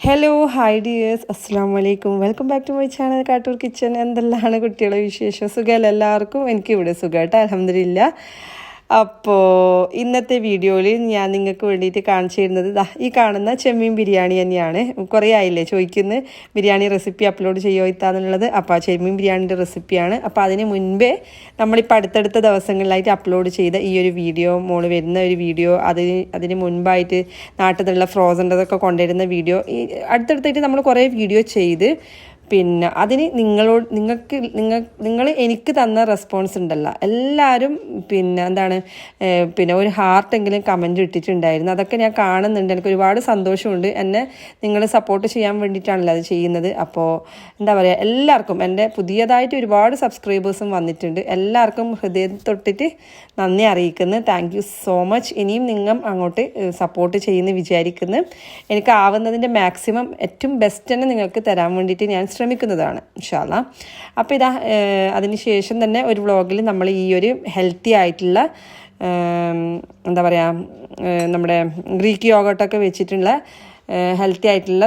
Hello hi dears അസ്സാം വലൈക്കും welcome back to my channel Kattoor kitchen എന്തെല്ലാമാണ് കുട്ടികളെ വിശേഷം? സുഖമല്ല എല്ലാവർക്കും? എനിക്കിവിടെ സുഖമായിട്ട് അലഹമില്ല അപ്പോൾ ഇന്നത്തെ വീഡിയോയിൽ ഞാൻ നിങ്ങൾക്ക് വേണ്ടിയിട്ട് കാണിച്ചു തരുന്നത് ഈ കാണുന്ന ചെമ്മീൻ ബിരിയാണി തന്നെയാണ്. കുറേ ആയില്ലേ ചോദിക്കുന്ന? ബിരിയാണി റെസിപ്പി അപ്ലോഡ് ചെയ്യുമോ ഇത്താന്നുള്ളത്? അപ്പോൾ ആ ചെമ്മീൻ ബിരിയാണിന്റെ റെസിപ്പിയാണ് അപ്പോൾ അതിന് മുൻപേ നമ്മളിപ്പോൾ അടുത്തടുത്ത ദിവസങ്ങളിലായിട്ട് അപ്ലോഡ് ചെയ്ത ഈ ഒരു വീഡിയോ മോൾ വരുന്ന ഒരു വീഡിയോ അതിന് അതിന് മുൻപായിട്ട് നാട്ടിലുള്ള ഫ്രോസന്റെതൊക്കെ കൊണ്ടുവരുന്ന വീഡിയോ ഈ അടുത്തടുത്തായിട്ട് നമ്മൾ കുറേ വീഡിയോ ചെയ്ത് പിന്നെ അതിന് നിങ്ങളോട് നിങ്ങൾക്ക് നിങ്ങൾ നിങ്ങൾ എനിക്ക് തന്ന റെസ്പോൺസ് ഉണ്ടല്ലോ. എല്ലാവരും പിന്നെ എന്താണ് പിന്നെ ഒരു ഹാർട്ടെങ്കിലും കമന്റ് ഇട്ടിട്ടുണ്ടായിരുന്നു. അതൊക്കെ ഞാൻ കാണുന്നുണ്ട്. എനിക്ക് ഒരുപാട് സന്തോഷമുണ്ട്. എന്നെ നിങ്ങൾ സപ്പോർട്ട് ചെയ്യാൻ വേണ്ടിയിട്ടാണല്ലോ അത് ചെയ്യുന്നത്. അപ്പോൾ എന്താ പറയുക എല്ലാവർക്കും എന്റെ പുതിയതായിട്ട് ഒരുപാട് സബ്സ്ക്രൈബേഴ്സും വന്നിട്ടുണ്ട്. എല്ലാവർക്കും ഹൃദയം തൊട്ടിട്ട് നന്ദി അറിയിക്കുന്നു. താങ്ക് സോ മച്ച് ഇനിയും നിങ്ങൾ അങ്ങോട്ട് സപ്പോർട്ട് ചെയ്യുന്നു വിചാരിക്കുന്നു. എനിക്ക് ആവുന്നതിന്റെ മാക്സിമം ഏറ്റവും ബെസ്റ്റ് തന്നെ നിങ്ങൾക്ക് തരാൻ വേണ്ടിയിട്ട് ഞാൻ ശ്രമിക്കുന്നതാണ് ഇൻഷാല്ല അപ്പോൾ ഇതാ അതിന് ശേഷം തന്നെ ഒരു വ്ളോഗിൽ നമ്മൾ ഈ ഒരു ഹെൽത്തി ആയിട്ടുള്ള എന്താ പറയുക നമ്മുടെ ഗ്രീക്ക് യോഗട്ടൊക്കെ വെച്ചിട്ടുള്ള ഹെൽത്തി ആയിട്ടുള്ള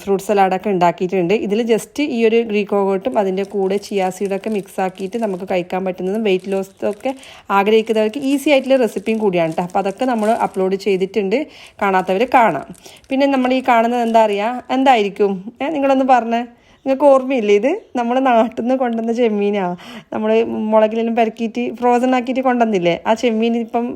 ഫ്രൂട്ട് സലാഡൊക്കെ ഉണ്ടാക്കിയിട്ടുണ്ട്. ഇതിൽ ജസ്റ്റ് ഈ ഒരു ഗ്രീക്ക് യോഗട്ടും അതിന്റെ കൂടെ ചിയാ സീഡൊക്കെ മിക്സ് ആക്കിയിട്ട് നമുക്ക് കഴിക്കാൻ പറ്റുന്നതും വെയിറ്റ് ലോസ് ഒക്കെ ആഗ്രഹിക്കുന്നവർക്ക് ഈസി ആയിട്ടുള്ള റെസിപ്പിയും കൂടിയാണ് കേട്ടോ അപ്പോൾ അതൊക്കെ നമ്മൾ അപ്ലോഡ് ചെയ്തിട്ടുണ്ട്. കാണാത്തവർ കാണാം. പിന്നെ നമ്മൾ ഈ കാണുന്നത് എന്താ അറിയുക എന്തായിരിക്കും? നിങ്ങളൊന്ന് പറഞ്ഞേ. നിങ്ങൾക്ക് ഓർമ്മയില്ലേ ഇത്? നമ്മൾ നാട്ടിൽ നിന്ന് കൊണ്ടുവന്ന ചെമ്മീനാണ് നമ്മൾ മുളകിലെല്ലാം പെരക്കിയിട്ട് ഫ്രോസൺ ആക്കിയിട്ട് കൊണ്ടുവന്നില്ലേ? ആ ചെമ്മീൻ ഇപ്പം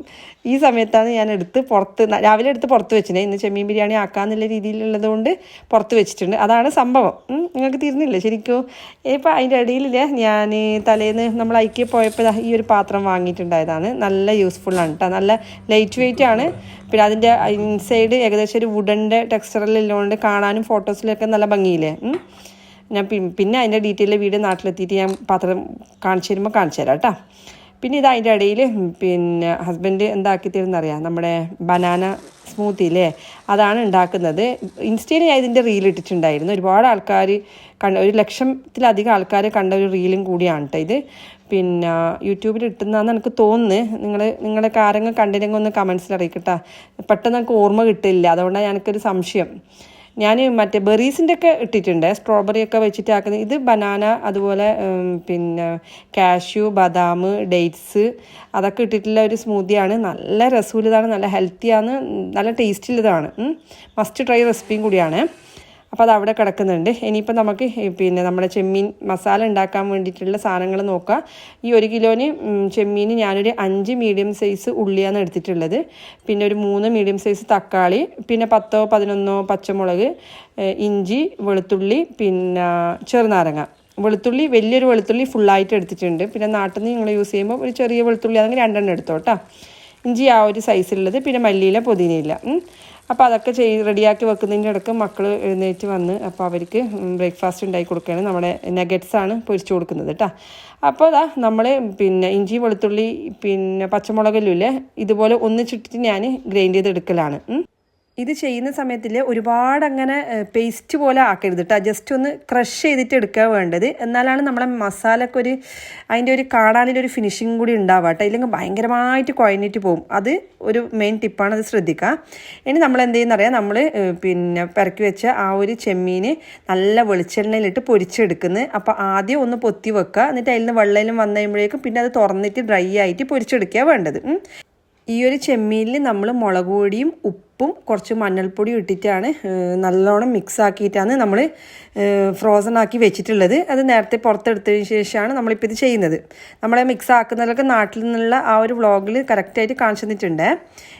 ഈ സമയത്താണ് ഞാൻ എടുത്ത് പുറത്ത് രാവിലെ എടുത്ത് പുറത്ത് വെച്ചിനെ. ഇന്ന് ചെമ്മീൻ ബിരിയാണി ആക്കാന്നുള്ള രീതിയിലുള്ളത് കൊണ്ട് പുറത്ത് വെച്ചിട്ടുണ്ട്. അതാണ് സംഭവം. നിങ്ങൾക്ക് തീർന്നില്ലേ ശരിക്കും? ഇപ്പം അതിന്റെ ഇടയിലില്ലേ ഞാൻ തലേന്ന് നമ്മൾ ഐക്യ പോയപ്പോൾ ഈ ഒരു പാത്രം വാങ്ങിയിട്ടുണ്ടായതാണ്. നല്ല യൂസ്ഫുള്ളാണ് കേട്ടോ നല്ല ലൈറ്റ് വെയിറ്റ് ആണ്. പിന്നെ അതിന്റെ ഇൻസൈഡ് ഏകദേശം ഒരു വുഡന്റെ ടെക്സ്ചറിലുള്ളതുകൊണ്ട് കാണാനും ഫോട്ടോസിലൊക്കെ നല്ല ഭംഗിയില്ലേ. ഞാൻ പിന്നെ അതിന്റെ ഡീറ്റെയിൽ വീഡിയോ നാട്ടിലെത്തിയിട്ട് ഞാൻ പാത്രം കാണിച്ചു തരുമ്പോൾ കാണിച്ചു തരാം കേട്ടോ പിന്നെ ഇത് അതിന്റെ ഇടയിൽ പിന്നെ ഹസ്ബൻഡ് എന്താക്കി തരുന്നറിയാം നമ്മുടെ ബനാന സ്മൂത്തി ഇല്ലേ അതാണ് ഉണ്ടാക്കുന്നത്. ഇൻസ്റ്റയിൽ ഞാൻ ഇതിന്റെ റീൽ ഇട്ടിട്ടുണ്ടായിരുന്നു. ഒരുപാട് ആൾക്കാർ കണ്ട ഒരു ലക്ഷത്തിലധികം ആൾക്കാർ കണ്ട ഒരു റീലും കൂടിയാണ് കേട്ടോ ഇത്. പിന്നെ യൂട്യൂബിൽ ഇട്ടുന്നതെന്ന് എനിക്ക് തോന്നുന്നു. നിങ്ങൾ നിങ്ങളുടെ കാര്യങ്ങൾ കണ്ടില്ലെങ്കിൽ ഒന്ന് കമൻസിൽ അറിയിക്കട്ടാ. പെട്ടെന്ന് എനിക്ക് ഓർമ്മ കിട്ടില്ല. അതുകൊണ്ടാണ് എനിക്കൊരു സംശയം. ഞാൻ മറ്റേ ബെറീസിന്റെ ഒക്കെ ഇട്ടിട്ടുണ്ട്. സ്ട്രോബെറി ഒക്കെ വെച്ചിട്ട് ആക്കുന്നത് ഇത് ബനാന അതുപോലെ പിന്നെ കാഷ്യൂ ബദാം ഡേറ്റ്സ് അതൊക്കെ ഇട്ടിട്ടുള്ള ഒരു സ്മൂതിയാണ് നല്ല രസമുള്ളതാണ് നല്ല ഹെൽത്തിയാണ് നല്ല ടേസ്റ്റുള്ളതാണ്. മസ്റ്റ് ട്രൈ റെസിപ്പിയും കൂടിയാണ്. അപ്പോൾ അത് അവിടെ കിടക്കുന്നുണ്ട്. ഇനിയിപ്പോൾ നമുക്ക് പിന്നെ നമ്മുടെ ചെമ്മീൻ മസാല ഉണ്ടാക്കാൻ വേണ്ടിയിട്ടുള്ള സാധനങ്ങൾ നോക്കാം. ഈ ഒരു കിലോന് ചെമ്മീൻ ഞാനൊരു അഞ്ച് മീഡിയം സൈസ് ഉള്ളിയാണ് എടുത്തിട്ടുള്ളത്. പിന്നെ ഒരു മൂന്ന് മീഡിയം സൈസ് തക്കാളി പിന്നെ പത്തോ പതിനൊന്നോ പച്ചമുളക് ഇഞ്ചി വെളുത്തുള്ളി പിന്നെ ചെറുനാരങ്ങ. വെളുത്തുള്ളി വലിയൊരു വെളുത്തുള്ളി ഫുള്ളായിട്ട് എടുത്തിട്ടുണ്ട്. പിന്നെ നാട്ടിൽ നിന്ന് നിങ്ങൾ യൂസ് ചെയ്യുമ്പോൾ ഒരു ചെറിയ വെളുത്തുള്ളി അതെങ്കിൽ രണ്ടെണ്ണം എടുത്തോട്ടോ. ഇഞ്ചി ആ ഒരു സൈസിലുള്ളത് പിന്നെ മല്ലിയില പുതിനയില അപ്പോൾ അതൊക്കെ ചെയ് റെഡിയാക്കി വെക്കുന്നതിന്റെ ഇടയ്ക്ക് മക്കൾ എഴുന്നേറ്റ് വന്ന് അപ്പോൾ അവർക്ക് ബ്രേക്ക്ഫാസ്റ്റ് ഉണ്ടാക്കി കൊടുക്കുകയാണ്. നമ്മുടെ നഗറ്റ്സ് ആണ് പൊരിച്ചു കൊടുക്കുന്നത് കേട്ടോ അപ്പോൾ അതാ നമ്മൾ പിന്നെ ഇഞ്ചി വെളുത്തുള്ളി പിന്നെ പച്ചമുളകെല്ലാം ഇല്ലേ? ഇതുപോലെ ഒന്നിച്ചിട്ടിട്ട് ഞാൻ ഗ്രൈൻഡ് ചെയ്ത് എടുക്കലാണ്. ഇത് ചെയ്യുന്ന സമയത്തിൽ ഒരുപാട് അങ്ങനെ പേസ്റ്റ് പോലെ ആക്കരുത് കേട്ടോ ജസ്റ്റ് ഒന്ന് ക്രഷ് ചെയ്തിട്ട് എടുക്കുക വേണ്ടത്. എന്നാലാണ് നമ്മളെ മസാലക്ക് ഒരു അതിന്റെ ഒരു കാണാനൊരു ഫിനിഷിങ് കൂടി ഉണ്ടാവുക കേട്ടോ ഇല്ലെങ്കിൽ ഭയങ്കരമായിട്ട് കുഴഞ്ഞിട്ട് പോകും അത് ഒരു മെയിൻ ടിപ്പാണ് അത് ശ്രദ്ധിക്കുക ഇനി നമ്മൾ എന്ത് ചെയ്യുന്നറിയാം നമ്മൾ പിന്നെ പെരക്കി വെച്ച ആ ഒരു ചെമ്മീന് നല്ല വെളിച്ചെണ്ണയിലിട്ട് പൊരിച്ചെടുക്കുന്നത് അപ്പോൾ ആദ്യം ഒന്ന് പൊത്തി വെക്കുക എന്നിട്ട് അതിൽ നിന്ന് വെള്ളയിലും വന്നു കഴിയുമ്പോഴേക്കും പിന്നെ അത് തുറന്നിട്ട് ഡ്രൈ ആയിട്ട് പൊരിച്ചെടുക്കുക വേണ്ടത്. ഈ ഒരു ചെമ്മീനിൽ നമ്മൾ മുളക് പൊടിയും ഉപ്പും കുറച്ച് മഞ്ഞൾപ്പൊടിയും ഇട്ടിട്ടാണ് നല്ലോണം മിക്സ് ആക്കിയിട്ടാണ് നമ്മൾ ഫ്രോസൺ ആക്കി വെച്ചിട്ടുള്ളത്. അത് നേരത്തെ പുറത്തെടുത്തതിന് ശേഷമാണ് നമ്മളിപ്പോൾ ഇത് ചെയ്യുന്നത്. നമ്മളെ മിക്സ് ആക്കുന്നതൊക്കെ നാട്ടിൽ നിന്നുള്ള ആ ഒരു വ്ളോഗിൽ കറക്റ്റായിട്ട് കാണിച്ചു തന്നിട്ടുണ്ട്.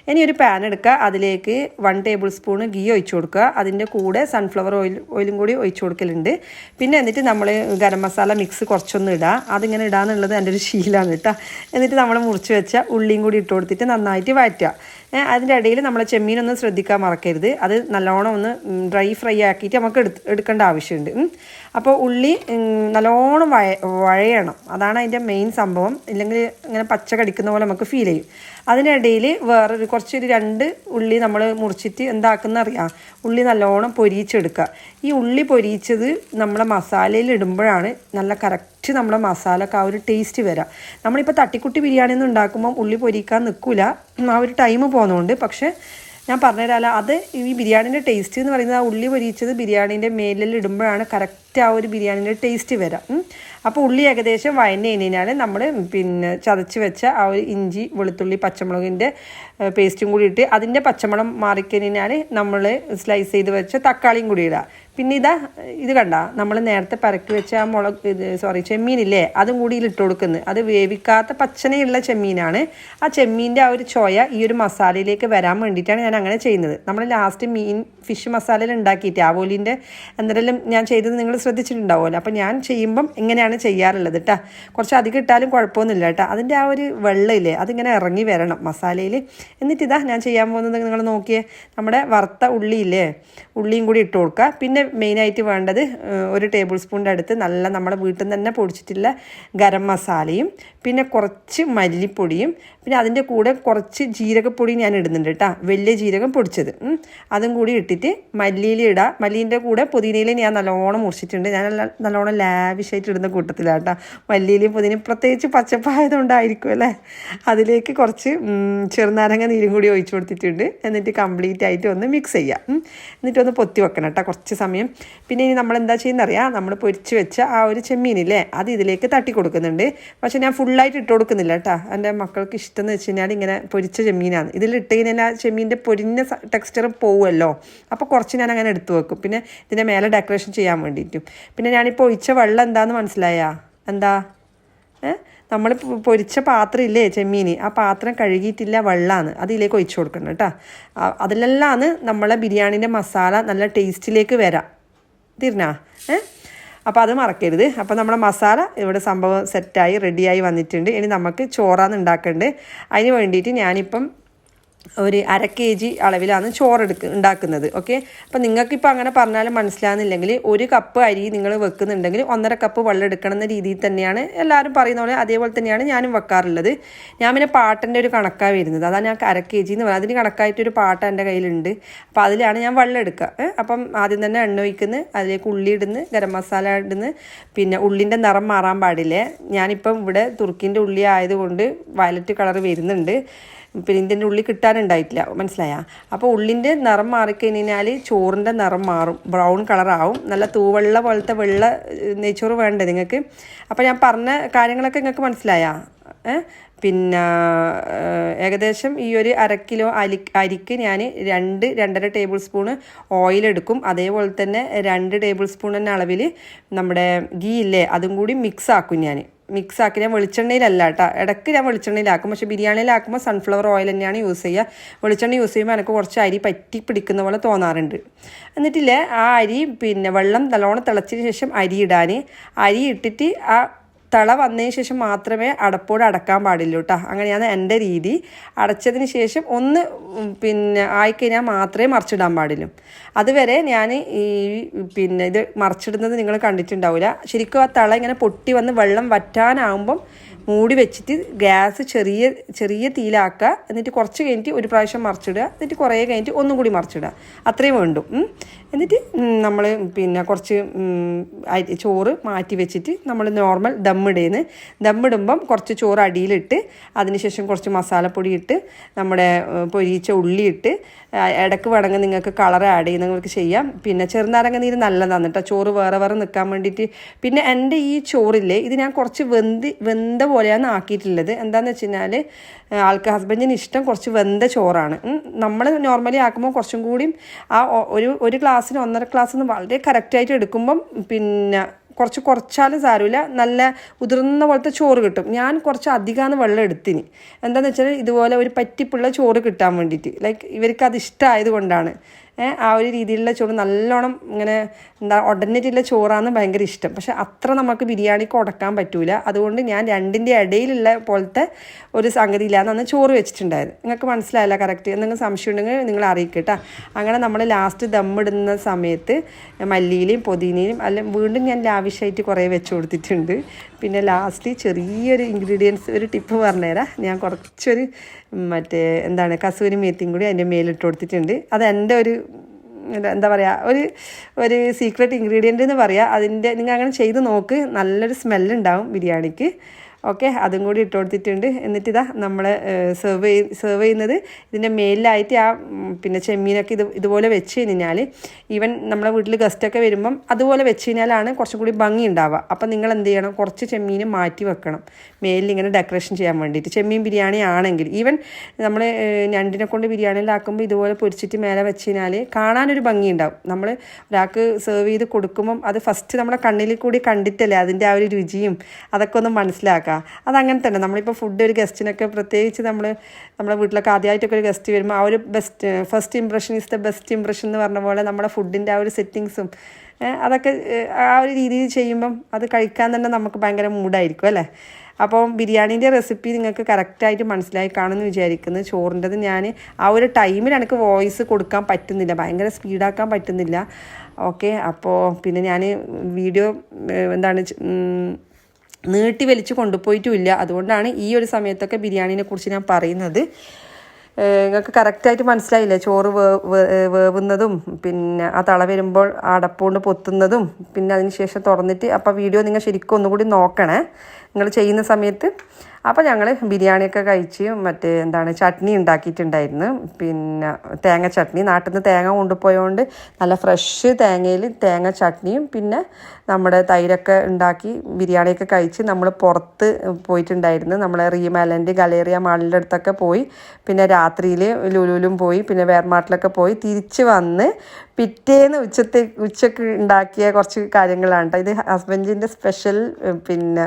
ഇനി ഒരു പാൻ എടുക്കുക. അതിലേക്ക് വൺ ടേബിൾ സ്പൂൺ ഗീ ഒഴിച്ചു കൊടുക്കുക. അതിന്റെ കൂടെ സൺഫ്ലവർ ഓയിൽ ഓയിലും കൂടി ഒഴിച്ചു കൊടുക്കലുണ്ട്. പിന്നെ എന്നിട്ട് നമ്മൾ ഗരം മസാല മിക്സ് കുറച്ചൊന്ന് ഇടുക അതിങ്ങനെ ഇടാന്നുള്ളത് എന്റെ ഒരു ശീലമാണ് കേട്ടോ. എന്നിട്ട് നമ്മൾ മുറിച്ച് വെച്ച ഉള്ളിയും കൂടി ഇട്ട് കൊടുത്തിട്ട് നന്നായിട്ട് വഴറ്റുക. അതിന്റെ ഇടയിൽ നമ്മളെ ചെമ്മീനൊന്നും ശ്രദ്ധിക്കാൻ മറക്കരുത്. അത് നല്ലോണം ഒന്ന് ഡ്രൈ ഫ്രൈ ആക്കിയിട്ട് നമുക്ക് എടുത്ത് എടുക്കേണ്ട ആവശ്യമുണ്ട്. അപ്പോൾ ഉള്ളി നല്ലോണം വഴ വഴയണം. അതാണ് അതിന്റെ മെയിൻ സംഭവം. ഇല്ലെങ്കിൽ ഇങ്ങനെ പച്ച കടിക്കുന്ന പോലെ നമുക്ക് ഫീൽ ചെയ്യും. അതിനിടയിൽ വേറൊരു കുറച്ചൊരു രണ്ട് ഉള്ളി നമ്മൾ മുറിച്ചിട്ട് എന്താക്കുന്ന അറിയാം? ഉള്ളി നല്ലോണം പൊരിയിച്ചെടുക്കുക ഈ ഉള്ളി പൊരിയിച്ചത് നമ്മളെ മസാലയിൽ ഇടുമ്പോഴാണ് നല്ല കറക്റ്റ് നമ്മുടെ മസാലക്ക് ആ ഒരു ടേസ്റ്റ് വരിക. നമ്മളിപ്പോൾ തട്ടിക്കുട്ടി ബിരിയാണി ഒന്നും ഉണ്ടാക്കുമ്പം ഉള്ളി പൊരിക്കാൻ നിൽക്കില്ല. ആ ഒരു ടൈം പോകുന്നതുകൊണ്ട് പക്ഷേ ഞാൻ പറഞ്ഞുതരാമല്ലോ അത് ഈ ബിരിയാണീന്റെ ടേസ്റ്റ് എന്ന് പറയുന്നത് ആ ഉള്ളി പൊരിച്ചത് ബിരിയാണീന്റെ മേലിൽ ഇടുമ്പോഴാണ് കറക്റ്റ് ആ ഒരു ബിരിയാണീന്റെ ടേസ്റ്റ് വരാം അപ്പോൾ ഉള്ളി ഏകദേശം വയന്ന് കഴിഞ്ഞാൽ നമ്മൾ പിന്നെ ചതച്ച് വെച്ച ആ ഒരു ഇഞ്ചി വെളുത്തുള്ളി പച്ചമുളകിന്റെ പേസ്റ്റും കൂടി ഇട്ട് അതിന്റെ പച്ചമുളം മാറിക്കഴിഞ്ഞാൽ നമ്മൾ സ്ലൈസ് ചെയ്ത് വെച്ച തക്കാളിയും കൂടി ഇടുക. പിന്നെ ഇതാ ഇത് കണ്ട നമ്മൾ നേരത്തെ പരക്കി വെച്ച ആ മുളക് ഇത് സോറി ചെമ്മീനില്ലേ അതും കൂടി ഇട്ട് കൊടുക്കുന്നത് അത് വേവിക്കാത്ത പച്ചനെയുള്ള ചെമ്മീനാണ്. ആ ചെമ്മീന്റെ ആ ഒരു ചോയ ഈ ഒരു മസാലയിലേക്ക് വരാൻ വേണ്ടിയിട്ടാണ് ഞാൻ അങ്ങനെ ചെയ്യുന്നത്. നമ്മൾ ലാസ്റ്റ് മീൻ ഫിഷ് മസാലയിൽ ഉണ്ടാക്കിയിട്ട് ആവോലിന്റെ എന്തെങ്കിലും ഞാൻ ചെയ്തത് നിങ്ങൾ ശ്രദ്ധിച്ചിട്ടുണ്ടാവുമല്ലോ. അപ്പോൾ ഞാൻ ചെയ്യുമ്പം ഇങ്ങനെയാണ് ചെയ്യാറുള്ളത് കേട്ടോ കുറച്ച് അധികം ഇട്ടാലും കുഴപ്പമൊന്നുമില്ല കേട്ടോ അതിന്റെ ആ ഒരു വെള്ളമില്ലേ അതിങ്ങനെ ഇറങ്ങി വരണം മസാലയിൽ എന്നിട്ട് ഇതാ ഞാൻ ചെയ്യാൻ പോകുന്നത് നിങ്ങൾ നോക്കിയേ നമ്മുടെ വറുത്ത ഉള്ളിയില്ലേ ഉള്ളിയും കൂടി ഇട്ട് കൊടുക്കുക. പിന്നെ മെയിനായിട്ട് വേണ്ടത് ഒരു ടേബിൾ സ്പൂണിന്റെ അടുത്ത് നല്ല നമ്മുടെ വീട്ടിൽ നിന്ന് തന്നെ പൊടിച്ചിട്ടുള്ള ഗരം മസാലയും പിന്നെ കുറച്ച് മല്ലിപ്പൊടിയും പിന്നെ അതിന്റെ കൂടെ കുറച്ച് ജീരകപ്പൊടി ഞാൻ ഇടുന്നുണ്ട് കേട്ടോ വലിയ ജീരകം പൊടിച്ചത്. അതും കൂടി ഇട്ടിട്ട് മല്ലിയിൽ ഇടുക മല്ലീന്റെ കൂടെ പുതിനയിൽ ഞാൻ നല്ലോണം മുറിച്ചിട്ടുണ്ട്. ഞാൻ നല്ല നല്ലോണം ലാവിഷായിട്ട് ഇടുന്ന കൂട്ടത്തിലാണ് കേട്ടോ മല്ലിയിലും പുതിനയും പ്രത്യേകിച്ച് പച്ചപ്പായതുകൊണ്ടായിരിക്കും അല്ലേ? അതിലേക്ക് കുറച്ച് ചെറുനാരങ്ങ നീരും കൂടി ഒഴിച്ചു കൊടുത്തിട്ടുണ്ട്. എന്നിട്ട് കംപ്ലീറ്റ് ആയിട്ട് ഒന്ന് മിക്സ് ചെയ്യാം. എന്നിട്ട് ഒന്ന് പൊത്തി വെക്കണം കേട്ടോ കുറച്ച് സമയം. പിന്നെ ഇനി നമ്മൾ എന്താ ചെയ്യുന്നറിയാം? നമ്മൾ പൊരിച്ച് വെച്ച ആ ഒരു ചെമ്മീനില്ലേ? അത് ഇതിലേക്ക് തട്ടി കൊടുക്കുന്നുണ്ട്. പക്ഷേ ഞാൻ ഫുള്ളായിട്ട് ഇട്ട് കൊടുക്കുന്നില്ല കേട്ടോ എന്റെ മക്കൾക്ക് ഇഷ്ടം എന്ന് വെച്ച് കഴിഞ്ഞാൽ ഇങ്ങനെ പൊരിച്ച ചെമ്മീനാണ്. ഇതിലിട്ട് കഴിഞ്ഞാൽ ആ ചെമ്മീന്റെ പൊരിഞ്ഞ ടെക്സ്ചർ പോവുമല്ലോ. അപ്പോൾ കുറച്ച് ഞാൻ അങ്ങനെ എടുത്തു വെക്കും. പിന്നെ ഇതിന്റെ മേലെ ഡെക്കറേഷൻ ചെയ്യാൻ വേണ്ടിയിട്ടും. പിന്നെ ഞാനിപ്പോൾ ഒഴിച്ച വെള്ളം എന്താണെന്ന് മനസ്സിലായാ? എന്താ? നമ്മൾ പൊരിച്ച പാത്രം ഇല്ലേ ചെമ്മീൻ ആ പാത്രം കഴുകിയിട്ടില്ല വെള്ളമാണ് അതിലേക്ക് ഒഴിച്ചു കൊടുക്കണം കേട്ടോ അതിലെല്ലാം അതിലെല്ലാമാണ് നമ്മളെ ബിരിയാണീന്റെ മസാല നല്ല ടേസ്റ്റിലേക്ക് വരാം. തീർന്നാ? ഏ? അപ്പോൾ അത് മറക്കരുത്. അപ്പോൾ നമ്മുടെ മസാല ഇവിടെ സംഭവം സെറ്റായി റെഡിയായി വന്നിട്ടുണ്ട്. ഇനി നമുക്ക് ചോറാന്ന് ഉണ്ടാക്കേണ്ടത് അതിന് വേണ്ടിയിട്ട് ഞാനിപ്പം ഒരു അര കെ ജി അളവിലാണ് ചോറ് എടുക്ക ഉണ്ടാക്കുന്നത്. ഓക്കെ അപ്പം നിങ്ങൾക്കിപ്പോൾ അങ്ങനെ പറഞ്ഞാലും മനസ്സിലാകുന്നില്ലെങ്കിൽ ഒരു കപ്പ് അരി നിങ്ങൾ വെക്കുന്നുണ്ടെങ്കിൽ ഒന്നര കപ്പ് വെള്ളം എടുക്കണം എന്ന രീതിയിൽ തന്നെയാണ് എല്ലാവരും പറയുന്ന പോലെ അതേപോലെ തന്നെയാണ് ഞാനും വെക്കാറുള്ളത്. ഞാൻ പിന്നെ പാട്ടിന്റെ ഒരു കണക്കാണ് വരുന്നത്. അതാണ് ഞാൻ അര കെ ജി എന്ന് പറയുന്നത്. അതിന് കണക്കായിട്ടൊരു പാട്ട് എന്റെ കയ്യിലുണ്ട്. അപ്പോൾ അതിലാണ് ഞാൻ വെള്ളം എടുക്കുക. അപ്പം ആദ്യം തന്നെ എണ്ണ ഒഴിക്കുന്നു. അതിലേക്ക് ഉള്ളി ഇടുന്നു. ഗരം മസാല ഇടുന്നു. പിന്നെ ഉള്ളിന്റെ നിറം മാറാൻ പാടില്ലേ? ഞാനിപ്പം ഇവിടെ തുർക്കിന്റെ ഉള്ളി ആയതുകൊണ്ട് വയലറ്റ് കളർ വരുന്നുണ്ട്. പിന്നെ ഇതിന്റെ ഉള്ളി കിട്ടാനുണ്ടായിട്ടില്ല. മനസ്സിലായ? അപ്പോൾ ഉള്ളിന്റെ നിറം മാറിക്കഴിഞ്ഞാൽ ചോറിന്റെ നിറം മാറും. ബ്രൗൺ കളറാവും. നല്ല തൂവെള്ള പോലത്തെ വെള്ള നെയ്ച്ചോറ് വേണ്ടേ നിങ്ങൾക്ക്? അപ്പോൾ ഞാൻ പറഞ്ഞ കാര്യങ്ങളൊക്കെ നിങ്ങൾക്ക് മനസ്സിലായാ? പിന്നെ ഏകദേശം ഈ ഒരു അര കിലോ അരി അരിക്ക് ഞാൻ രണ്ട് രണ്ടര ടേബിൾ സ്പൂണ് ഓയിലെടുക്കും അതേപോലെ തന്നെ രണ്ട് ടേബിൾ സ്പൂൺ എന്ന അളവിൽ നമ്മുടെ ഗീ ഇല്ലേ അതും കൂടി മിക്സ് ആക്കും ഞാൻ. മിക്സ് ആക്കി ഞാൻ വെളിച്ചെണ്ണയിലല്ല കേട്ടോ ഇടയ്ക്ക് ഞാൻ വെളിച്ചെണ്ണയിലാക്കും. പക്ഷേ ബിരിയാണിയിലാക്കുമ്പോൾ സൺഫ്ലവർ ഓയിൽ തന്നെയാണ് യൂസ് ചെയ്യുക. വെളിച്ചെണ്ണ യൂസ് ചെയ്യുമ്പോൾ എനിക്ക് കുറച്ച് അരി പറ്റി പിടിക്കുന്ന പോലെ തോന്നാറുണ്ട്. എന്നിട്ടില്ലേ ആ അരി പിന്നെ വെള്ളം നല്ലോണം തിളച്ചതിന് ശേഷം അരി ഇടാൻ അരി ഇട്ടിട്ട് ആ തള വന്നതിന് ശേഷം മാത്രമേ അടപ്പോട് അടക്കാൻ പാടില്ല കേട്ടോ അങ്ങനെയാണ് എന്റെ രീതി. അടച്ചതിന് ശേഷം ഒന്ന് പിന്നെ ആയിക്കഴിഞ്ഞാൽ മാത്രമേ മറിച്ചിടാൻ പാടുള്ളൂ അതുവരെ ഞാൻ ഈ പിന്നെ ഇത് മറിച്ചിടുന്നത് നിങ്ങൾ കണ്ടിട്ടുണ്ടാവില്ല ശരിക്കും ആ തള ഇങ്ങനെ പൊട്ടി വന്ന് വെള്ളം വറ്റാനാവുമ്പം മൂടി വെച്ചിട്ട് ഗ്യാസ് ചെറിയ ചെറിയ തീയിലാക്കുക. എന്നിട്ട് കുറച്ച് കഴിഞ്ഞിട്ട് ഒരു പ്രാവശ്യം മറിച്ചിടുക. എന്നിട്ട് കുറേ കഴിഞ്ഞിട്ട് ഒന്നും കൂടി മറിച്ചിടുക. അത്രയും വേണ്ടു. എന്നിട്ട് നമ്മൾ പിന്നെ കുറച്ച് ചോറ് മാറ്റി വെച്ചിട്ട് നമ്മൾ നോർമൽ ദമ്മിടേന്ന് ദമ്മിടുമ്പം കുറച്ച് ചോറ് അടിയിലിട്ട് അതിനുശേഷം കുറച്ച് മസാലപ്പൊടി ഇട്ട് നമ്മുടെ പൊരിച്ച ഉള്ളി ഇട്ട് ഇടയ്ക്ക് വേണമെങ്കിൽ നിങ്ങൾക്ക് കളർ ആഡ് ചെയ്യുന്ന നിങ്ങൾക്ക് ചെയ്യാം. പിന്നെ ചെറുനാരങ്ങ നീര് നല്ലതാണ് കേട്ടോ ചോറ് വേറെ വേറെ നിൽക്കാൻ വേണ്ടിയിട്ട്. പിന്നെ എന്റെ ഈ ചോറില്ലേ ഇത് ഞാൻ കുറച്ച് വെന്ത് വെന്ത പോലെയാണ് ആക്കിയിട്ടുള്ളത്. എന്താണെന്ന് വെച്ച് കഴിഞ്ഞാൽ ആൾക്ക് ഹസ്ബൻഡിന് ഇഷ്ടം കുറച്ച് വെന്ത ചോറാണ്. നമ്മൾ നോർമലി ആക്കുമ്പോൾ കുറച്ചും കൂടിയും ആ ഒരു ഒരു ഒരു ഗ്ലാസ്സിന് ഒന്നര ക്ലാസ് എന്ന് വളരെ കറക്റ്റായിട്ട് എടുക്കുമ്പം പിന്നെ കുറച്ച് കുറച്ചാലും സാരമില്ല. നല്ല ഉതിർന്ന പോലത്തെ ചോറ് കിട്ടും. ഞാൻ കുറച്ച് അധികമാണ് വെള്ളം എടുത്തിന്. എന്താണെന്ന് വെച്ചാൽ ഇതുപോലെ ഒരു പറ്റിപ്പുള്ള ചോറ് കിട്ടാൻ വേണ്ടിയിട്ട്. ലൈക്ക് ഇവർക്ക് അത് ഇഷ്ടമായത് കൊണ്ടാണ്. ആ ഒരു രീതിയിലുള്ള ചോറ് നല്ലോണം ഇങ്ങനെ എന്താ ഉടഞ്ഞിട്ടുള്ള ചോറാണ് ഭയങ്കര ഇഷ്ടം. പക്ഷെ അത്ര നമുക്ക് ബിരിയാണിക്ക് ഉടക്കാൻ പറ്റൂല. അതുകൊണ്ട് ഞാൻ രണ്ടിന്റെ ഇടയിലുള്ള പോലത്തെ ഒരു സംഗതിയിലാണ് അന്ന് ചോറ് വെച്ചിട്ടുണ്ടായത് നിങ്ങൾക്ക് മനസ്സിലായില്ല കറക്റ്റ് എന്തെങ്കിലും സംശയം ഉണ്ടെങ്കിൽ നിങ്ങൾ അറിയിക്കട്ടോ അങ്ങനെ നമ്മൾ ലാസ്റ്റ് ദമ്മിടുന്ന സമയത്ത് മല്ലിയിലും പൊതിനയിലും അല്ല വീണ്ടും ഞാൻ ലാവിഷായിട്ട് കുറേ വെച്ച് കൊടുത്തിട്ടുണ്ട്. പിന്നെ ലാസ്റ്റ് ചെറിയൊരു ഇൻഗ്രീഡിയൻസ് ഒരു ടിപ്പ് പറഞ്ഞുതരാം. ഞാൻ കുറച്ചൊരു മറ്റേ എന്താണ് കസൂരി മേത്തിയും കൂടി അതിന്റെ മേലിട്ട് കൊടുത്തിട്ടുണ്ട്. അത് എന്റെ ഒരു എന്താ- പറയുക ഒരു ഒരു സീക്രട്ട് ഇൻഗ്രീഡിയന്റ് എന്ന് പറയുക അതിന്റെ നിങ്ങൾ അങ്ങനെ ചെയ്ത് നോക്ക്. നല്ലൊരു സ്മെല്ലുണ്ടാവും ബിരിയാണിക്ക്. ഓക്കെ അതും കൂടി ഇട്ട് കൊടുത്തിട്ടുണ്ട് എന്നിട്ട് ഇതാ നമ്മൾ സെർവ് ചെയ് സെർവ് ചെയ്യുന്നത്. ഇതിന്റെ മേലിലായിട്ട് ആ പിന്നെ ചെമ്മീനൊക്കെ ഇത് ഇതുപോലെ വെച്ച് കഴിഞ്ഞാൽ ഈവൻ നമ്മളെ വീട്ടിൽ ഗസ്റ്റൊക്കെ വരുമ്പം അതുപോലെ വെച്ച് കഴിഞ്ഞാലാണ് കുറച്ചും കൂടി ഭംഗി ഉണ്ടാവുക. അപ്പം നിങ്ങൾ എന്ത് ചെയ്യണം? കുറച്ച് ചെമ്മീൻ മാറ്റി വെക്കണം. മേലിൽ ഇങ്ങനെ ഡെക്കറേഷൻ ചെയ്യാൻ വേണ്ടിയിട്ട്. ചെമ്മീൻ ബിരിയാണി ആണെങ്കിൽ ഈവൻ നമ്മൾ ഞണ്ടിനെ കൊണ്ട് ബിരിയാണിയിലാക്കുമ്പോൾ ഇതുപോലെ പൊരിച്ചിട്ട് മേലെ വെച്ച് കഴിഞ്ഞാൽ കാണാനൊരു ഭംഗി ഉണ്ടാവും. നമ്മൾ ഒരാൾക്ക് സെർവ് ചെയ്ത് കൊടുക്കുമ്പം അത് ഫസ്റ്റ് നമ്മുടെ കണ്ണിൽ കൂടി കണ്ടിട്ടല്ലേ അതിന്റെ ആ ഒരു രുചിയും അതൊക്കെ ഒന്ന് മനസ്സിലാക്കുക അതങ്ങനെ തന്നെ. നമ്മളിപ്പോൾ ഫുഡ് ഒരു ഗസ്റ്റിനൊക്കെ പ്രത്യേകിച്ച് നമ്മൾ നമ്മുടെ വീട്ടിലൊക്കെ ആദ്യമായിട്ടൊക്കെ ഒരു ഗസ്റ്റ് വരുമ്പോൾ ആ ഒരു best first impression is the best impression എന്ന് പറഞ്ഞ പോലെ നമ്മുടെ ഫുഡിന്റെ ആ ഒരു സെറ്റിങ്സും അതൊക്കെ ആ ഒരു രീതിയിൽ ചെയ്യുമ്പം അത് കഴിക്കാൻ തന്നെ നമുക്ക് ഭയങ്കര മൂഡായിരിക്കും അല്ലേ? അപ്പോൾ ബിരിയാണീന്റെ റെസിപ്പി നിങ്ങൾക്ക് കറക്റ്റായിട്ട് മനസ്സിലായി കാണുമെന്ന് വിചാരിക്കുന്നു. ചോറിന്റെത് ഞാൻ ആ ഒരു ടൈമിൽ എനിക്ക് വോയിസ് കൊടുക്കാൻ പറ്റുന്നില്ല. ഭയങ്കര സ്പീഡാക്കാൻ പറ്റുന്നില്ല. ഓക്കെ അപ്പോൾ പിന്നെ ഞാൻ വീഡിയോ എന്താണ് നീട്ടി വലിച്ച് കൊണ്ടുപോയിട്ടുമില്ല. അതുകൊണ്ടാണ് ഈ ഒരു സമയത്തൊക്കെ ബിരിയാണിനെ കുറിച്ച് ഞാൻ പറയുന്നത്. നിങ്ങൾക്ക് കറക്റ്റായിട്ട് മനസ്സിലായില്ല? ചോറ് വേവുന്നതും പിന്നെ ആ തള വരുമ്പോൾ അടപ്പുകൊണ്ട് പൊത്തുന്നതും പിന്നെ അതിന് ശേഷം തുറന്നിട്ട് അപ്പോൾ വീഡിയോ നിങ്ങൾ ശരിക്കും ഒന്നുകൂടി നോക്കണേ. നിങ്ങൾ ചെയ്യുന്ന സമയത്ത്. അപ്പോൾ ഞങ്ങൾ ബിരിയാണിയൊക്കെ കഴിച്ച് മറ്റേ എന്താണ് ചട്നി ഉണ്ടാക്കിയിട്ടുണ്ടായിരുന്നു. പിന്നെ തേങ്ങ ചട്നി. നാട്ടിൽ നിന്ന് തേങ്ങ കൊണ്ടുപോയതുകൊണ്ട് നല്ല ഫ്രഷ് തേങ്ങയിൽ തേങ്ങ ചട്നിയും പിന്നെ നമ്മുടെ തൈരൊക്കെ ഉണ്ടാക്കി ബിരിയാണിയൊക്കെ കഴിച്ച് നമ്മൾ പുറത്ത് പോയിട്ടുണ്ടായിരുന്നു. നമ്മളെ റീമാലൻഡ് ഗലേറിയ മാളിന്റെ അടുത്തൊക്കെ പോയി. പിന്നെ രാത്രിയിൽ ലുലുലും പോയി. പിന്നെ വേർമാട്ടിലൊക്കെ പോയി. തിരിച്ച് വന്ന് പിറ്റേന്ന് ഉച്ചത്തെ ഉച്ചയ്ക്ക് ഉണ്ടാക്കിയ കുറച്ച് കാര്യങ്ങളാണ് കേട്ടോ ഇത് ഹസ്ബൻഡിന്റെ സ്പെഷ്യൽ പിന്നെ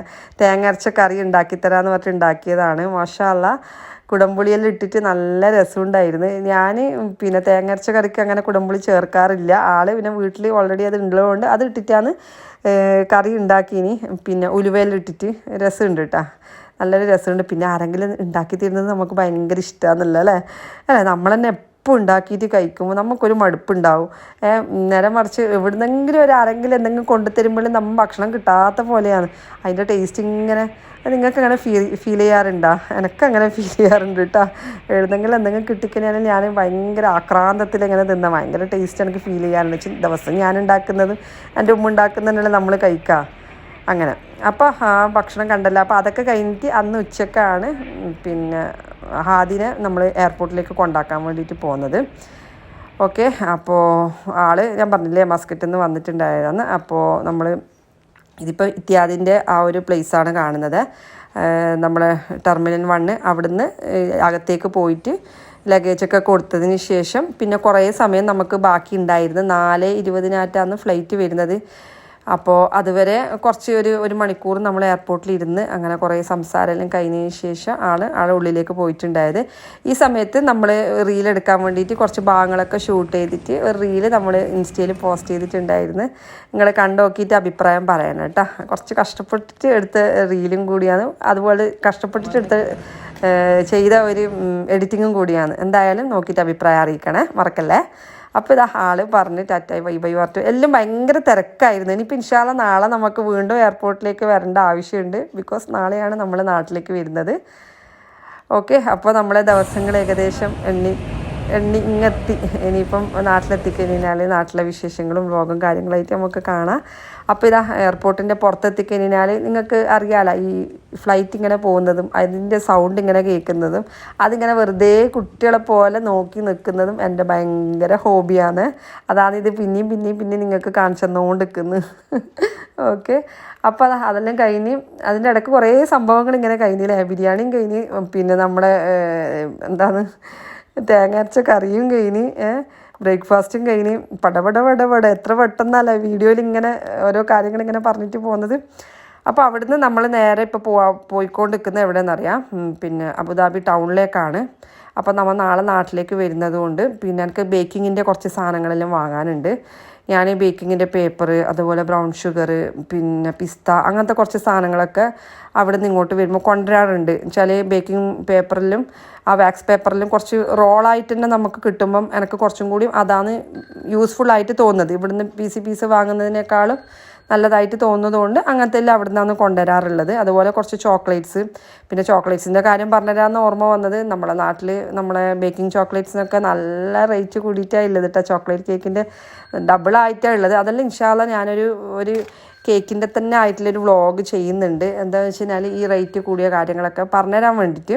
അരച്ച കറി ഉണ്ടാക്കി തരാമെന്ന് പറഞ്ഞിട്ട് ഉണ്ടാക്കിയതാണ്. മാഷാല്ല കുടംപുളിയെല്ലാം ഇട്ടിട്ട് നല്ല രസമുണ്ടായിരുന്നു. ഞാൻ പിന്നെ തേങ്ങ അരച്ച കറിക്ക് അങ്ങനെ കുടംപുളി ചേർക്കാറില്ല. ആൾ പിന്നെ വീട്ടിൽ ഓൾറെഡി അത് ഉള്ളതുകൊണ്ട് അത് ഇട്ടിട്ടാണ് കറി ഉണ്ടാക്കിയിനി പിന്നെ ഉലുവയെല്ലാം ഇട്ടിട്ട് രസമുണ്ട് കേട്ടോ. നല്ലൊരു രസമുണ്ട്. പിന്നെ ആരെങ്കിലും ഉണ്ടാക്കി തരുന്നത് നമുക്ക് ഭയങ്കര ഇഷ്ടമാണെന്നല്ലോ അല്ലേ? അല്ലേ നമ്മൾ തന്നെ എപ്പോൾ ഉണ്ടാക്കിയിട്ട് കഴിക്കുമ്പോൾ നമുക്കൊരു മടുപ്പുണ്ടാവും. നേരെ മറിച്ച് എവിടുന്നെങ്കിലും ഒരു ആരെങ്കിലും എന്തെങ്കിലും കൊണ്ടുതരുമ്പോഴും നമ്മൾ ഭക്ഷണം കിട്ടാത്ത പോലെയാണ്. അതിന്റെ ടേസ്റ്റ് ഇങ്ങനെ നിങ്ങൾക്ക് അങ്ങനെ ഫീൽ ഫീൽ ചെയ്യാറുണ്ടോ? എനിക്ക് അങ്ങനെ ഫീൽ ചെയ്യാറുണ്ട് കേട്ടോ. എഴുതെങ്കിലും എന്തെങ്കിലും കിട്ടിക്കഴിഞ്ഞാൽ ഞാൻ ഭയങ്കര ആക്രാന്തത്തിൽ ഇങ്ങനെ തിന്ന. ഭയങ്കര ടേസ്റ്റ് എനിക്ക് ഫീൽ ചെയ്യാറുണ്ട്. ദിവസം ഞാൻ ഉണ്ടാക്കുന്നത് എന്റെ ഉമ്മ ഉണ്ടാക്കുന്നതിനുള്ള നമ്മൾ കഴിക്കുക അങ്ങനെ. അപ്പോൾ ഭക്ഷണം കണ്ടല്ലോ. അപ്പോൾ അതൊക്കെ കഴിഞ്ഞിട്ട് അന്ന് ഉച്ചക്കാണ് പിന്നെ ഹാദിനെ നമ്മൾ എയർപോർട്ടിലേക്ക് കൊണ്ടാക്കാൻ വേണ്ടിയിട്ട് പോകുന്നത് ഓക്കെ അപ്പോൾ ആൾ ഞാൻ പറഞ്ഞില്ലേ മസ്കറ്റിൽ നിന്ന് വന്നിട്ടുണ്ടായതാണ്. അപ്പോൾ നമ്മൾ ഇതിപ്പോൾ ഇത്യാദിന്റെ ആ ഒരു പ്ലേസാണ് കാണുന്നത്. നമ്മൾ ടെർമിനൽ വണ്ണ് അവിടുന്ന് അകത്തേക്ക് പോയിട്ട് ലഗേജൊക്കെ കൊടുത്തതിന് ശേഷം പിന്നെ കുറേ സമയം നമുക്ക് ബാക്കി ഉണ്ടായിരുന്നു നാല് ഇരുപതിനായിട്ടാണ് ഫ്ലൈറ്റ് വരുന്നത്. അപ്പോൾ അതുവരെ കുറച്ച് ഒരു ഒരു മണിക്കൂർ നമ്മൾ എയർപോർട്ടിൽ ഇരുന്ന് അങ്ങനെ കുറേ സംസാരമെല്ലാം കഴിഞ്ഞതിന് ശേഷം ആൾ ആളെ ഉള്ളിലേക്ക് പോയിട്ടുണ്ടായത്. ഈ സമയത്ത് നമ്മൾ റീൽ എടുക്കാൻ വേണ്ടിയിട്ട് കുറച്ച് ഭാഗങ്ങളൊക്കെ ഷൂട്ട് ചെയ്തിട്ട് ഒരു റീൽ നമ്മൾ ഇൻസ്റ്റയിൽ പോസ്റ്റ് ചെയ്തിട്ടുണ്ടായിരുന്നു. നിങ്ങൾ കണ്ടുനോക്കിയിട്ട് അഭിപ്രായം പറയണം കേട്ടോ. കുറച്ച് കഷ്ടപ്പെട്ടിട്ട് എടുത്ത റീലും കൂടിയാണ്. അതുപോലെ കഷ്ടപ്പെട്ടിട്ട് എടുത്ത ചെയ്ത ഒരു എഡിറ്റിങ്ങും കൂടിയാണ്. എന്തായാലും നോക്കിയിട്ട് അഭിപ്രായം അറിയിക്കണേ. മറക്കല്ലേ? അപ്പോൾ ഇതാ ആൾ പറഞ്ഞ് ടാറ്റായി ബൈ ബൈ പറഞ്ഞു എല്ലാം ഭയങ്കര തിരക്കായിരുന്നു. ഇനിയിപ്പോൾ ഇൻഷാല്ല നാളെ നമുക്ക് വീണ്ടും എയർപോർട്ടിലേക്ക് വരേണ്ട ആവശ്യമുണ്ട്. ബിക്കോസ് നാളെയാണ് നമ്മൾ നാട്ടിലേക്ക് വരുന്നത്. ഓക്കെ അപ്പോൾ നമ്മളെ ദിവസങ്ങൾ ഏകദേശം എണ്ണി ഇങ്ങെത്തി ഇനിയിപ്പം നാട്ടിലെത്തിക്കഴിഞ്ഞാൽ നാട്ടിലെ വിശേഷങ്ങളും വ്ലോഗും കാര്യങ്ങളായിട്ട് നമുക്ക് കാണാം. അപ്പോൾ ഇതാ എയർപോർട്ടിന്റെ പുറത്തെത്തിക്കഴിഞ്ഞാൽ നിങ്ങൾക്ക് അറിയാലോ ഈ ഫ്ലൈറ്റ് ഇങ്ങനെ പോകുന്നതും അതിന്റെ സൗണ്ട് ഇങ്ങനെ കേൾക്കുന്നതും അതിങ്ങനെ വെറുതെ കുട്ടികളെ പോലെ നോക്കി നിൽക്കുന്നതും എന്റെ ഭയങ്കര ഹോബിയാണ് അതാണ് ഇത് പിന്നെയും പിന്നെയും പിന്നെയും നിങ്ങൾക്ക് കാണിച്ചു തന്നുകൊണ്ട് നിൽക്കുന്നത് ഓക്കെ അപ്പോൾ അത് അതെല്ലാം കഴിഞ്ഞ് അതിന്റെ ഇടയ്ക്ക് കുറേ സംഭവങ്ങൾ ഇങ്ങനെ കഴിഞ്ഞില്ലേ? ബിരിയാണിയും കഴിഞ്ഞ് പിന്നെ നമ്മുടെ എന്താണ് തേങ്ങ അരച്ച കറിയും കഴിഞ്ഞ് ബ്രേക്ക്ഫാസ്റ്റും കഴിഞ്ഞ് പടപട പടപട എത്ര പെട്ടെന്നല്ല വീഡിയോയിൽ ഇങ്ങനെ ഓരോ കാര്യങ്ങൾ ഇങ്ങനെ പറഞ്ഞിട്ട് പോകുന്നത്. അപ്പോൾ അവിടുന്ന് നമ്മൾ നേരെ ഇപ്പോൾ പോവാ പോയിക്കൊണ്ടിരിക്കുന്നത് എവിടെയെന്നറിയാം പിന്നെ അബുദാബി ടൗണിലേക്കാണ്. അപ്പോൾ നമ്മൾ നാളെ നാട്ടിലേക്ക് വരുന്നത് കൊണ്ട് പിന്നെ എനിക്ക് ബേക്കിങ്ങിന്റെ കുറച്ച് സാധനങ്ങളെല്ലാം വാങ്ങാനുണ്ട്. ഞാൻ ബേക്കിങ്ങിന്റെ പേപ്പർ അതുപോലെ ബ്രൗൺ ഷുഗർ പിന്നെ പിസ്ത അങ്ങനത്തെ കുറച്ച് സാധനങ്ങളൊക്കെ അവിടെ നിന്ന് ഇങ്ങോട്ട് വരുമ്പോൾ കൊണ്ടുവരാറുണ്ട്. വെച്ചാൽ ബേക്കിംഗ് പേപ്പറിലും ആ വാക്സ് പേപ്പറിലും കുറച്ച് റോളായിട്ട് തന്നെ നമുക്ക് കിട്ടുമ്പം എനിക്ക് കുറച്ചും കൂടി അതാണ് യൂസ്ഫുൾ ആയിട്ട് തോന്നുന്നത്. ഇവിടുന്ന് പീസ് പീസ് വാങ്ങുന്നതിനേക്കാളും നല്ലതായിട്ട് തോന്നുന്നതുകൊണ്ട് അങ്ങനത്തെ എല്ലാം അവിടെ നിന്നാണ് കൊണ്ടുവരാറുള്ളത്. അതുപോലെ കുറച്ച് ചോക്ലേറ്റ്സ്. പിന്നെ ചോക്ലേറ്റ്സിന്റെ കാര്യം പറഞ്ഞുതരാമെന്ന് ഓർമ്മ വന്നത് നമ്മുടെ നാട്ടിൽ നമ്മളെ ബേക്കിംഗ് ചോക്ലേറ്റ്സിനൊക്കെ നല്ല റേറ്റ് കൂടിയിട്ടാണ് ഉള്ളത് കേട്ടോ ചോക്ലേറ്റ് കേക്കിന്റെ ഡബിൾ ആയിട്ടാണ് ഉള്ളത്. അതെല്ലാം ഇൻഷാല്ല ഞാനൊരു ഒരു കേക്കിന്റെ തന്നെ ആയിട്ടുള്ളൊരു വ്ളോഗ് ചെയ്യുന്നുണ്ട്. എന്താ വെച്ച് കഴിഞ്ഞാൽ ഈ റേറ്റ് കൂടിയ കാര്യങ്ങളൊക്കെ പറഞ്ഞുതരാൻ വേണ്ടിയിട്ട്.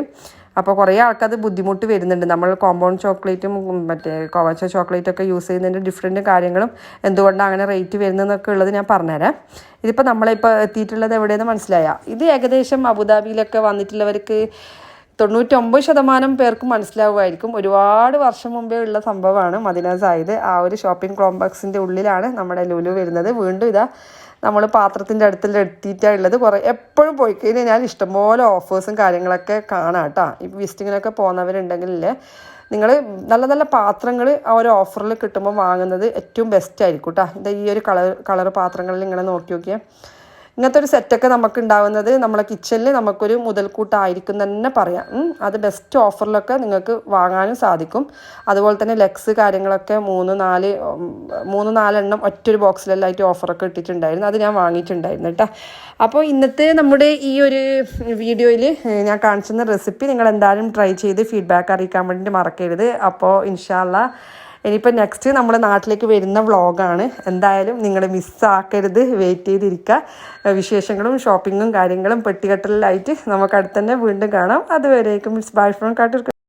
അപ്പോൾ കുറേ ആൾക്കത് ബുദ്ധിമുട്ട് വരുന്നുണ്ട്. നമ്മൾ കോമ്പൗണ്ട് ചോക്ലേറ്റും മറ്റേ കോവച്ച ചോക്ലേറ്റ് ഒക്കെ യൂസ് ചെയ്യുന്നതിന്റെ ഡിഫറെന്റ് കാര്യങ്ങളും എന്തുകൊണ്ടാണ് അങ്ങനെ റേറ്റ് വരുന്നതെന്നൊക്കെ ഉള്ളത് ഞാൻ പറഞ്ഞുതരാം. ഇതിപ്പോൾ നമ്മളിപ്പോൾ എത്തിയിട്ടുള്ളത് എവിടെയെന്ന് മനസ്സിലായ? ഇത് ഏകദേശം അബുദാബിയിലൊക്കെ വന്നിട്ടുള്ളവർക്ക് തൊണ്ണൂറ്റൊമ്പത് ശതമാനം പേർക്ക് മനസ്സിലാവുമായിരിക്കും. ഒരുപാട് വർഷം മുമ്പേ ഉള്ള സംഭവമാണ് മദിന സായിദ് ആ ഒരു ഷോപ്പിംഗ് കോംപ്ലക്സിന്റെ ഉള്ളിലാണ് നമ്മുടെ ലുലു വരുന്നത്. വീണ്ടും ഇതാ നമ്മൾ പാത്രത്തിന്റെ അടുത്തിൽ എത്തിയിട്ടാണ് ഉള്ളത് കുറേ എപ്പോഴും പോയി കഴിഞ്ഞാൽ ഇഷ്ടംപോലെ ഓഫേഴ്സും കാര്യങ്ങളൊക്കെ കാണാം കേട്ടോ. ഈ വിസിറ്റിങ്ങിനൊക്കെ പോകുന്നവരുണ്ടെങ്കിലേ നിങ്ങൾ നല്ല നല്ല പാത്രങ്ങൾ ആ ഒരു ഓഫറിൽ കിട്ടുമ്പോൾ വാങ്ങുന്നത് ഏറ്റവും ബെസ്റ്റ് ആയിരിക്കും കേട്ടോ. ഈ ഒരു കളർ കളർ പാത്രങ്ങളിൽ ഇങ്ങനെ നോക്കി നോക്കിയാൽ ഇങ്ങനത്തെ ഒരു സെറ്റൊക്കെ നമുക്ക് ഉണ്ടാവുന്നത് നമ്മളെ കിച്ചണിൽ നമുക്കൊരു മുതൽക്കൂട്ടായിരിക്കും തന്നെ പറയാം. അത് ബെസ്റ്റ് ഓഫറിലൊക്കെ നിങ്ങൾക്ക് വാങ്ങാനും സാധിക്കും. അതുപോലെ തന്നെ ലെക്സ് കാര്യങ്ങളൊക്കെ മൂന്ന് നാല് മൂന്ന് നാലെണ്ണം ഒറ്റൊരു ബോക്സിലെല്ലായിട്ട് ഓഫറൊക്കെ ഇട്ടിട്ടുണ്ടായിരുന്നു. അത് ഞാൻ വാങ്ങിയിട്ടുണ്ടായിരുന്നു കേട്ടോ. അപ്പോൾ ഇന്നത്തെ നമ്മുടെ ഈ ഒരു വീഡിയോയിൽ ഞാൻ കാണിച്ചിരുന്ന റെസിപ്പി നിങ്ങൾ എന്തായാലും ട്രൈ ചെയ്ത് ഫീഡ്ബാക്ക് അറിയിക്കാൻ വേണ്ടിയിട്ട് മറക്കരുത്. അപ്പോൾ ഇൻഷാല്ല ഇനിയിപ്പോൾ നെക്സ്റ്റ് നമ്മുടെ നാട്ടിലേക്ക് വരുന്ന വ്ളോഗാണ് എന്തായാലും നിങ്ങൾ മിസ്സാക്കരുത് വെയിറ്റ് ചെയ്തിരിക്കുക വിശേഷങ്ങളും ഷോപ്പിങ്ങും കാര്യങ്ങളും പെട്ടികെട്ടലിലായിട്ട് നമുക്ക് അടുത്ത് തന്നെ വീണ്ടും കാണാം. അതുവരേക്കും ഇറ്റ്സ് ബൈ ഫ്രം